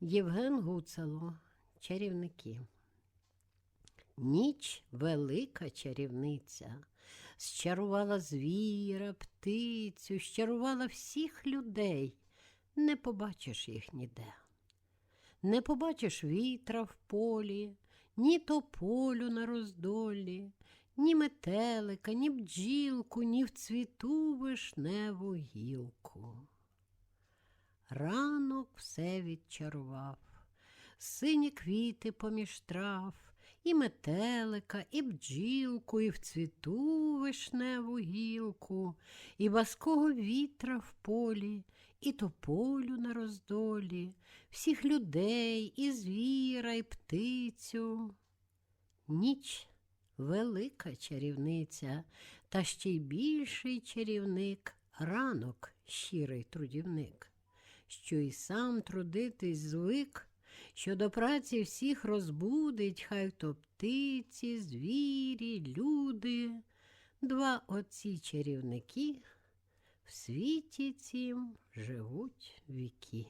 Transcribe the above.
Євген Гуцало, чарівники. Ніч велика чарівниця, щарувала звіра, птицю, щарувала всіх людей. Не побачиш їх ніде. Не побачиш вітра в полі, ні тополю на роздолі, ні метелика, ні бджілку, ні в цвіту вишневу гілку. Ранок все відчарував, сині квіти поміж трав, і метелика, і бджілку, і в цвіту вишневу гілку, і баского вітра в полі, і тополю на роздолі, всіх людей, і звіра, і птицю. Ніч велика чарівниця, та ще й більший чарівник ранок щирий трудівник що й сам трудитись звик, що до праці всіх розбудить, хай то птиці, звірі, люди, два оці чарівники в світі цім живуть віки.